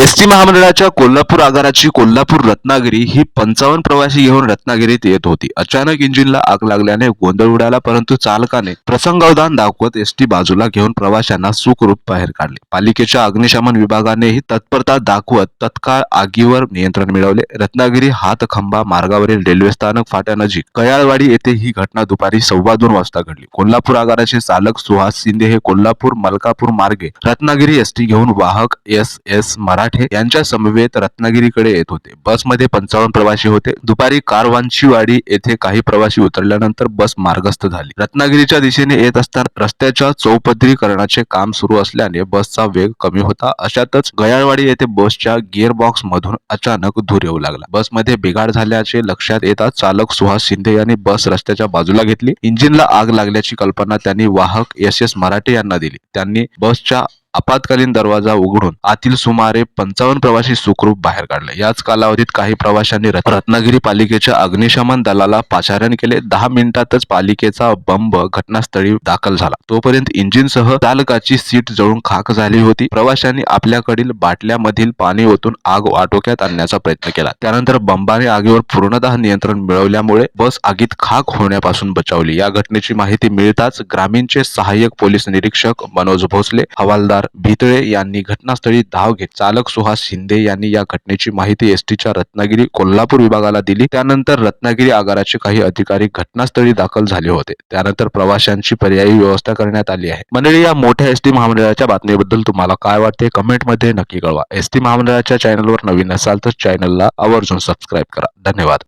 ST महामंडळाच्या कोल्हापूर आगाराची कोल्हापूर रत्नागिरी ही पंचावन्न प्रवासी घेऊन रत्नागिरीत येत होती. अचानक इंजिनला आग लागल्याने गोंधळ उडाला परंतु चालकाने प्रसंगावधान दाखवत एस टी बाजूला घेऊन प्रवाशांना सुखरूप बाहेर काढले. पालिकेच्या अग्निशमन विभागानेही तत्परता दाखवत तत्काळ आगीवर नियंत्रण मिळवले. रत्नागिरी हातखंबा मार्गावरील रेल्वे स्थानक फाट्यानजीक कयाळवाडी येथे ही घटना दुपारी सव्वा दोन वाजता घडली. कोल्हापूर आगाराचे चालक सुहास शिंदे हे कोल्हापूर मलकापूर मार्गे रत्नागिरी एस टी घेऊन वाहक एस एस मराठे यांच्या समवेत रत्नागिरीकडे येत होते. बसमध्ये पंचावन्न प्रवासी होते. दुपारी कारवांचीवाडी येथे काही प्रवासी उतरल्यानंतर बस मार्गस्थ झाली. रत्नागिरीच्या दिशेने येत असताना रस्त्याच्या चौपदरीकरणाचे काम सुरू असल्याने बसचा वेग कमी होता. अशातच गयाळवाडी येथे बसच्या गिअर बॉक्स मधून अचानक धूर येऊ लागला. बसमध्ये बिघाड झाल्याचे लक्षात येताच चालक सुहास शिंदे यांनी बस रस्त्याच्या बाजूला घेतली. इंजिनला आग लागल्याची कल्पना त्यांनी वाहक एस एस मराठे यांना दिली. त्यांनी बसच्या आपत्कालीन दरवाजा उघडून आतील सुमारे पंचावन्न प्रवासी सुखरूप बाहेर काढले. याच कालावधीत काही प्रवाशांनी रत्नागिरी पालिकेच्या अग्निशमन दलाला पाचारण केले. दहा मिनिटातच पालिकेचा बंब घटनास्थळी दाखल झाला. तोपर्यंत इंजिनसह चालकाची सीट जळून खाक झाली होती. प्रवाशांनी आपल्याकडील बाटल्यामधील पाणी ओतून आग आटोक्यात आणण्याचा प्रयत्न केला. त्यानंतर बंबाने आगीवर पूर्णतः नियंत्रण मिळवल्यामुळे बस आगीत खाक होण्यापासून बचावली. या घटनेची माहिती मिळताच ग्रामीणचे सहाय्यक पोलीस निरीक्षक मनोज भोसले हवालदार भितळे यांनी घटनास्थळी धाव घेत चालक सुहास शिंदे यांनी या घटनेची माहिती एसटीच्या रत्नागिरी कोल्हापूर विभागाला दिली. त्यानंतर रत्नागिरी आगाराचे काही अधिकारी घटनास्थळी दाखल झाले होते. त्यानंतर प्रवाशांची पर्यायी व्यवस्था करण्यात आली आहे. मंडळी या मोठ्या एसटी महामंडळाच्या बातमीबद्दल तुम्हाला काय वाटते? कमेंटमध्ये नक्की कळवा. एसटी महामंडळाच्या चॅनलवर नवीन असाल तर चॅनलला आवर्जून सबस्क्राईब करा. धन्यवाद.